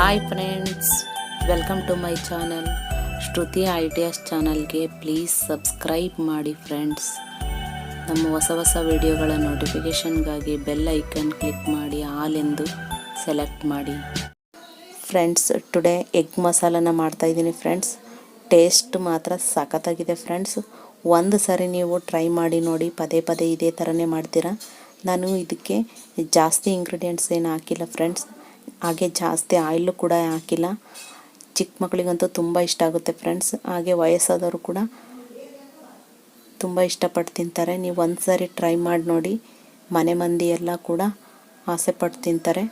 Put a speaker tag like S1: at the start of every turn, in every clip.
S1: Hi friends welcome to my channel Shruti ideas ಚಾನಲ್ಗೆ please subscribe ಮಾಡಿ friends ನಮ್ಮ ಹೊಸ ಹೊಸ ವಿಡಿಯೋಗಳ ನೋಟಿಫಿಕೇಷನ್ಗಾಗಿ ಬೆಲ್ ಐಕನ್ ಕ್ಲಿಕ್ ಮಾಡಿ ಆಲ್ ಎಂದು ಸೆಲೆಕ್ಟ್ ಮಾಡಿ. ಫ್ರೆಂಡ್ಸ್ ಟುಡೇ ಎಗ್ ಮಸಾಲನ ಮಾಡ್ತಾಯಿದ್ದೀನಿ ಫ್ರೆಂಡ್ಸ್ ಟೇಸ್ಟ್ ಮಾತ್ರ ಸಖತ್ತಾಗಿದೆ ಫ್ರೆಂಡ್ಸ್ ಒಂದು ಸಾರಿ ನೀವು ಟ್ರೈ ಮಾಡಿ ನೋಡಿ, ಪದೇ ಪದೇ ಇದೇ ಥರನೇ ಮಾಡ್ತೀರಾ. ನಾನು ಇದಕ್ಕೆ ಜಾಸ್ತಿ ಇಂಗ್ರೀಡಿಯೆಂಟ್ಸ್ ಏನು ಹಾಕಿಲ್ಲ ಫ್ರೆಂಡ್ಸ್ ಹಾಗೆ ಜಾಸ್ತಿ ಆಯಿಲು ಕೂಡ ಹಾಕಿಲ್ಲ. ಚಿಕ್ಕ ಮಕ್ಕಳಿಗಂತೂ ತುಂಬ ಇಷ್ಟ ಆಗುತ್ತೆ ಫ್ರೆಂಡ್ಸ್ ಹಾಗೆ ವಯಸ್ಸಾದವರು ಕೂಡ ತುಂಬ ಇಷ್ಟಪಟ್ಟು ತಿಂತಾರೆ. ನೀವು ಒಂದು ಸಾರಿ ಟ್ರೈ ಮಾಡಿ ನೋಡಿ. ಮನೆ ಮಂದಿ ಎಲ್ಲ ಕೂಡ ಆಸೆಪಟ್ಟು ತಿಂತಾರೆ.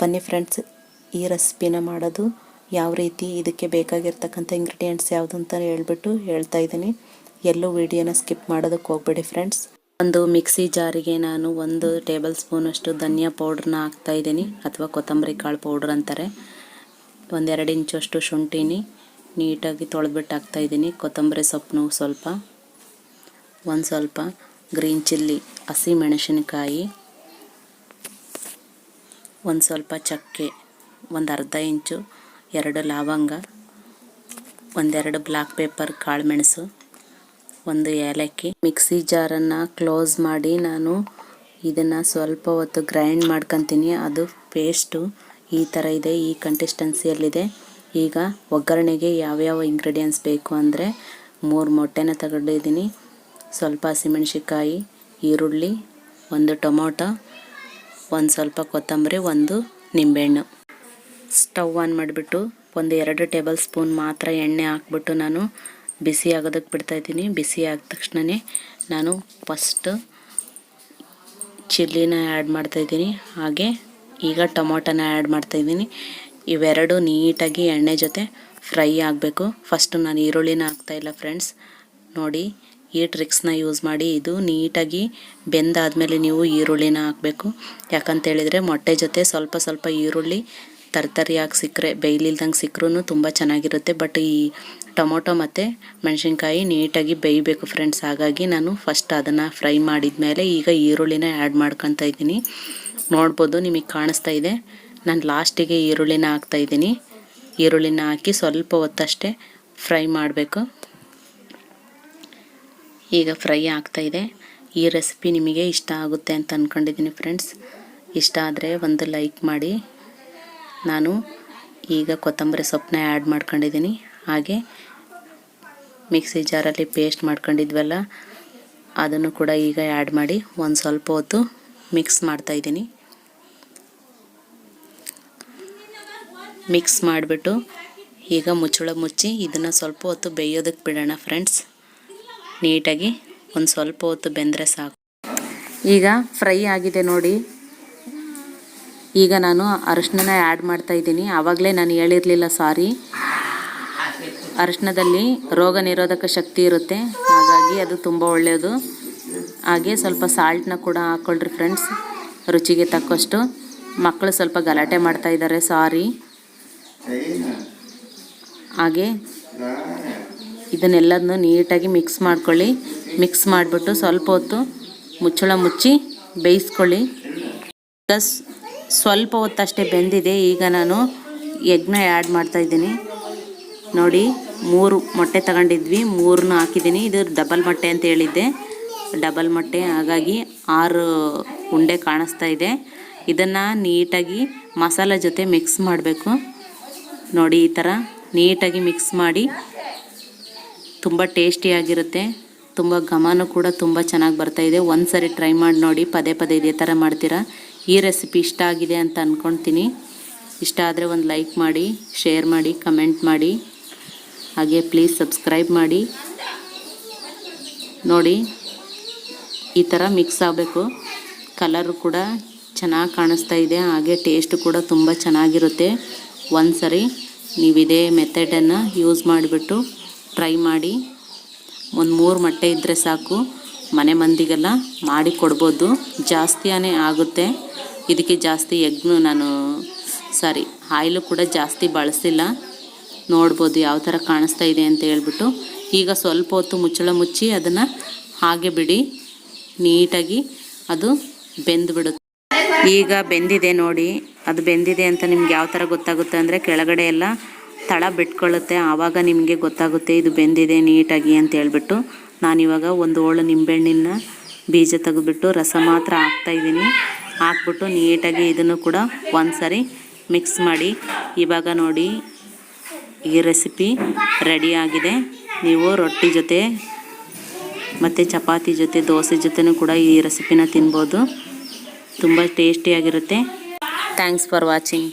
S1: ಬನ್ನಿ ಫ್ರೆಂಡ್ಸ್ ಈ ರೆಸಿಪಿನ ಮಾಡೋದು ಯಾವ ರೀತಿ, ಇದಕ್ಕೆ ಬೇಕಾಗಿರ್ತಕ್ಕಂಥ ಇಂಗ್ರೀಡಿಯೆಂಟ್ಸ್ ಯಾವುದು ಅಂತ ಹೇಳ್ಬಿಟ್ಟು ಹೇಳ್ತಾ ಇದ್ದೀನಿ. ಎಲ್ಲೂ ವಿಡಿಯೋನ ಸ್ಕಿಪ್ ಮಾಡೋದಕ್ಕೆ ಹೋಗ್ಬೇಡಿ ಫ್ರೆಂಡ್ಸ್ ಒಂದು ಮಿಕ್ಸಿ ಜಾರಿಗೆ ನಾನು ಒಂದು ಟೇಬಲ್ ಸ್ಪೂನಷ್ಟು ಧನಿಯಾ ಪೌಡ್ರನ್ನ ಹಾಕ್ತಾ ಇದ್ದೀನಿ, ಅಥವಾ ಕೊತ್ತಂಬರಿ ಕಾಳು ಪೌಡ್ರ್ ಅಂತಾರೆ. ಒಂದೆರಡು ಇಂಚಷ್ಟು ಶುಂಠಿನಿ ನೀಟಾಗಿ ತೊಳೆದ್ಬಿಟ್ಟು ಹಾಕ್ತಾ ಇದ್ದೀನಿ, ಕೊತ್ತಂಬರಿ ಸೊಪ್ಪು ಸ್ವಲ್ಪ. ಒಂದು ಸ್ವಲ್ಪ ಗ್ರೀನ್ ಚಿಲ್ಲಿ, ಹಸಿ ಮೆಣಸಿನಕಾಯಿ. ಒಂದು ಸ್ವಲ್ಪ ಚಕ್ಕೆ, ಒಂದು ಅರ್ಧ ಇಂಚು ಎರಡು ಲವಂಗ ಒಂದೆರಡು ಬ್ಲ್ಯಾಕ್ ಪೇಪರ್ ಕಾಳುಮೆಣಸು ಒಂದು ಏಲಕ್ಕಿ. ಮಿಕ್ಸಿ ಜಾರನ್ನು ಕ್ಲೋಸ್ ಮಾಡಿ ನಾನು ಇದನ್ನು ಸ್ವಲ್ಪ ಹೊತ್ತು ಗ್ರೈಂಡ್ ಮಾಡ್ಕೊತೀನಿ. ಅದು ಪೇಸ್ಟು ಈ ಥರ ಇದೆ, ಈ ಕನ್ಸಿಸ್ಟೆನ್ಸಿಯಲ್ಲಿದೆ ಈಗ ಒಗ್ಗರಣೆಗೆ ಯಾವ್ಯಾವ ಇಂಗ್ರೀಡಿಯೆಂಟ್ಸ್ ಬೇಕು ಅಂದರೆ ಮೂರು ಮೊಟ್ಟೆನ ತಗೊಂಡಿದ್ದೀನಿ. ಸ್ವಲ್ಪ ಹಸಿಮೆಣ್ಸಿಕಾಯಿ ಈರುಳ್ಳಿ, ಒಂದು ಟೊಮೊಟೊ, ಒಂದು ಸ್ವಲ್ಪ ಕೊತ್ತಂಬರಿ, ಒಂದು ನಿಂಬೆಹಣ್ಣು. ಸ್ಟವ್ ಆನ್ ಮಾಡಿಬಿಟ್ಟು ಒಂದು ಎರಡು ಟೇಬಲ್ ಸ್ಪೂನ್ ಮಾತ್ರ ಎಣ್ಣೆ ಹಾಕ್ಬಿಟ್ಟು ನಾನು ಬಿಸಿ ಆಗೋದಕ್ಕೆ ಬಿಡ್ತಾಯಿದ್ದೀನಿ ಬಿಸಿ ಆದ ತಕ್ಷಣವೇ ನಾನು ಫಸ್ಟ್ ಚಿಲ್ಲಿನ ಆ್ಯಡ್ ಮಾಡ್ತಾಯಿದ್ದೀನಿ ಹಾಗೆ ಈಗ ಟೊಮೊಟೊನ ಆ್ಯಡ್ ಮಾಡ್ತಾಯಿದ್ದೀನಿ ಇವೆರಡು ನೀಟಾಗಿ ಎಣ್ಣೆ ಜೊತೆ ಫ್ರೈ ಆಗಬೇಕು. ಫಸ್ಟು ನಾನು ಈರುಳ್ಳಿನ ಹಾಕ್ತಾಯಿಲ್ಲ ಫ್ರೆಂಡ್ಸ್ ನೋಡಿ, ಈ ಟ್ರಿಕ್ಸ್ನ ಯೂಸ್ ಮಾಡಿ ಇದು ನೀಟಾಗಿ ಬೆಂದಾದಮೇಲೆ ನೀವು ಈರುಳ್ಳಿನ ಹಾಕಬೇಕು. ಯಾಕಂತೇಳಿದರೆ ಮೊಟ್ಟೆ ಜೊತೆ ಸ್ವಲ್ಪ ಸ್ವಲ್ಪ ಈರುಳ್ಳಿ ತರ್ತರಿಯಾಗಿ ಸಿಕ್ಕರೆ, ಬೇಯ್ಲಿಲ್ದಂಗೆ ಸಿಕ್ಕರೂ ತುಂಬ ಚೆನ್ನಾಗಿರುತ್ತೆ. ಬಟ್ ಈ ಟೊಮೊಟೊ ಮತ್ತು ಮೆಣಸಿನ್ಕಾಯಿ ನೀಟಾಗಿ ಬೇಯಬೇಕು ಫ್ರೆಂಡ್ಸ್ ಹಾಗಾಗಿ ನಾನು ಫಸ್ಟ್ ಅದನ್ನು ಫ್ರೈ ಮಾಡಿದ ಮೇಲೆ ಈಗ ಈರುಳ್ಳಿನ ಆ್ಯಡ್ ಮಾಡ್ಕೊತಾ ಇದ್ದೀನಿ. ನೋಡ್ಬೋದು ನಿಮಗೆ ಕಾಣಿಸ್ತಾ ಇದೆ. ನಾನು ಲಾಸ್ಟಿಗೆ ಈರುಳ್ಳಿನ ಹಾಕ್ತಾಯಿದ್ದೀನಿ ಈರುಳ್ಳಿನ ಹಾಕಿ ಸ್ವಲ್ಪ ಹೊತ್ತಷ್ಟೇ ಫ್ರೈ ಮಾಡಬೇಕು. ಈಗ ಫ್ರೈ ಆಗ್ತಾಯಿದೆ ಈ ರೆಸಿಪಿ ನಿಮಗೆ ಇಷ್ಟ ಆಗುತ್ತೆ ಅಂತ ಅಂದ್ಕೊಂಡಿದ್ದೀನಿ ಫ್ರೆಂಡ್ಸ್ ಇಷ್ಟ ಆದರೆ ಒಂದು ಲೈಕ್ ಮಾಡಿ. ನಾನು ಈಗ ಕೊತ್ತಂಬರಿ ಸೊಪ್ಪನ್ನ ಆ್ಯಡ್ ಮಾಡ್ಕೊಂಡಿದ್ದೀನಿ. ಹಾಗೆ ಮಿಕ್ಸಿ ಜಾರಲ್ಲಿ ಪೇಸ್ಟ್ ಮಾಡ್ಕೊಂಡಿದ್ವಲ್ಲ, ಅದನ್ನು ಕೂಡ ಈಗ ಆ್ಯಡ್ ಮಾಡಿ ಒಂದು ಸ್ವಲ್ಪ ಹೊತ್ತು ಮಿಕ್ಸ್ ಮಾಡ್ತಾಯಿದ್ದೀನಿ ಮಿಕ್ಸ್ ಮಾಡಿಬಿಟ್ಟು ಈಗ ಮುಚ್ಚಳ ಮುಚ್ಚಿ ಇದನ್ನು ಸ್ವಲ್ಪ ಹೊತ್ತು ಬೇಯೋದಕ್ಕೆ ಬಿಡೋಣ ಫ್ರೆಂಡ್ಸ್ ನೀಟಾಗಿ ಒಂದು ಸ್ವಲ್ಪ ಹೊತ್ತು ಬೆಂದರೆ ಸಾಕು. ಈಗ ಫ್ರೈ ಆಗಿದೆ ನೋಡಿ. ಈಗ ನಾನು ಅರಶಿನ ಆ್ಯಡ್ ಮಾಡ್ತಾ ಇದ್ದೀನಿ. ಆವಾಗಲೇ ನಾನು ಹೇಳಿರಲಿಲ್ಲ ಸಾರಿ ಅರಶಿನದಲ್ಲಿ ರೋಗ ನಿರೋಧಕ ಶಕ್ತಿ ಇರುತ್ತೆ. ಹಾಗಾಗಿ ಅದು ತುಂಬ ಒಳ್ಳೆಯದು. ಹಾಗೆ ಸ್ವಲ್ಪ ಸಾಲ್ಟ್ನ ಕೂಡ ಹಾಕ್ಕೊಳ್ರಿ ಫ್ರೆಂಡ್ಸ್ ರುಚಿಗೆ ತಕ್ಕಷ್ಟು. ಮಕ್ಕಳು ಸ್ವಲ್ಪ ಗಲಾಟೆ ಮಾಡ್ತಾ ಇದ್ದಾರೆ ಸಾರಿ ಹಾಗೆ ಇದನ್ನೆಲ್ಲದನ್ನು ನೀಟಾಗಿ ಮಿಕ್ಸ್ ಮಾಡ್ಕೊಳ್ಳಿ. ಮಿಕ್ಸ್ ಮಾಡಿಬಿಟ್ಟು ಸ್ವಲ್ಪ ಹೊತ್ತು ಮುಚ್ಚಳ ಮುಚ್ಚಿ ಬೇಯಿಸ್ಕೊಳ್ಳಿ. ಪ್ಲಸ್ ಸ್ವಲ್ಪ ಹೊತ್ತಷ್ಟೇ ಬೆಂದಿದೆ. ಈಗ ನಾನು ಎಗ್ನ ಆ್ಯಡ್ ಮಾಡ್ತಾಯಿದ್ದೀನಿ ನೋಡಿ, ಮೂರು ಮೊಟ್ಟೆ ತಗೊಂಡಿದ್ವಿ. ಮೂರನ್ನ ಹಾಕಿದ್ದೀನಿ. ಇದು ಡಬಲ್ ಮೊಟ್ಟೆ ಅಂತ ಹೇಳಿದ್ದೆ. ಡಬಲ್ ಮೊಟ್ಟೆ. ಹಾಗಾಗಿ ಆರು ಉಂಡೆ ಕಾಣಿಸ್ತಾ ಇದೆ. ಇದನ್ನು ನೀಟಾಗಿ ಮಸಾಲೆ ಜೊತೆ ಮಿಕ್ಸ್ ಮಾಡಬೇಕು. ನೋಡಿ, ಈ ಥರ ನೀಟಾಗಿ ಮಿಕ್ಸ್ ಮಾಡಿ ತುಂಬ ಟೇಸ್ಟಿಯಾಗಿರುತ್ತೆ ತುಂಬ ಘಮನೂ ಕೂಡ ತುಂಬ ಚೆನ್ನಾಗಿ ಬರ್ತಾಯಿದೆ ಒಂದು ಸರಿ ಟ್ರೈ ಮಾಡಿ ನೋಡಿ, ಪದೇ ಪದೇ ಇದೇ ಥರ ಮಾಡ್ತೀರಾ? ಈ ರೆಸಿಪಿ ಇಷ್ಟ ಆಗಿದೆ ಅಂತ ಅಂದ್ಕೊಳ್ತೀನಿ ಇಷ್ಟ ಆದರೆ ಒಂದು ಲೈಕ್ ಮಾಡಿ ಶೇರ್ ಮಾಡಿ ಕಮೆಂಟ್ ಮಾಡಿ. ಹಾಗೆ ಪ್ಲೀಸ್ ಸಬ್ಸ್ಕ್ರೈಬ್ ಮಾಡಿ. ನೋಡಿ, ಈ ಥರ ಮಿಕ್ಸ್ ಆಗಬೇಕು. ಕಲರು ಕೂಡ ಚೆನ್ನಾಗಿ ಕಾಣಿಸ್ತಾ ಇದೆ, ಹಾಗೆ ಟೇಸ್ಟ್ ಕೂಡ ತುಂಬ ಚೆನ್ನಾಗಿರುತ್ತೆ. ಒಂದು ಸರಿ ನೀವು ಇದೇ ಮೆಥಡನ್ನು ಯೂಸ್ ಮಾಡಿಬಿಟ್ಟು ಟ್ರೈ ಮಾಡಿ. ಒಂದು ಮೂರು ಮೊಟ್ಟೆ ಇದ್ದರೆ ಸಾಕು. ಮನೆ ಮಂದಿಗೆಲ್ಲ ಮಾಡಿ ಕೊಡ್ಬೋದು. ಜಾಸ್ತಿಯೇ ಆಗುತ್ತೆ. ಇದಕ್ಕೆ ಜಾಸ್ತಿ ಎಗ್ನು ನಾನು ಸಾರಿ ಆಯಿಲು ಕೂಡ ಜಾಸ್ತಿ ಬಳಸಿಲ್ಲ. ನೋಡ್ಬೋದು ಯಾವ ಥರ ಕಾಣಿಸ್ತಾ ಇದೆ ಅಂತ ಹೇಳ್ಬಿಟ್ಟು. ಈಗ ಸ್ವಲ್ಪ ಹೊತ್ತು ಮುಚ್ಚಳ ಮುಚ್ಚಿ ಅದನ್ನು ಹಾಗೆ ಬಿಡಿ. ನೀಟಾಗಿ ಅದು ಬೆಂದ್ಬಿಡುತ್ತೆ. ಈಗ ಬೆಂದಿದೆ ನೋಡಿ. ಅದು ಬೆಂದಿದೆ ಅಂತ ನಿಮ್ಗೆ ಯಾವ ಥರ ಗೊತ್ತಾಗುತ್ತೆ ಅಂದರೆ ಕೆಳಗಡೆ ಎಲ್ಲ ತಳ ಬಿಟ್ಕೊಳ್ಳುತ್ತೆ. ಆವಾಗ ನಿಮಗೆ ಗೊತ್ತಾಗುತ್ತೆ ಇದು ಬೆಂದಿದೆ ನೀಟಾಗಿ ಅಂತ ಹೇಳ್ಬಿಟ್ಟು. ನಾನಿವಾಗ ಒಂದು ಹೋಳು ನಿಂಬೆಹಣ್ಣಿನ ಬೀಜ ತೆಗೆದ್ಬಿಟ್ಟು ರಸ ಮಾತ್ರ ಹಾಕ್ತಾಯಿದ್ದೀನಿ ಹಾಕ್ಬಿಟ್ಟು ನೀಟಾಗಿ ಇದನ್ನು ಕೂಡ ಒಂದ್ಸರಿ ಮಿಕ್ಸ್ ಮಾಡಿ. ಇವಾಗ ನೋಡಿ ಈ ರೆಸಿಪಿ ರೆಡಿ ಆಗಿದೆ. ನೀವು ರೊಟ್ಟಿ ಜೊತೆ ಮತ್ತು ಚಪಾತಿ ಜೊತೆ ದೋಸೆ ಜೊತೆನೂ ಕೂಡ ಈ ರೆಸಿಪಿನ ತಿನ್ಬೋದು. ತುಂಬ ಟೇಸ್ಟಿಯಾಗಿರುತ್ತೆ. Thanks for watching.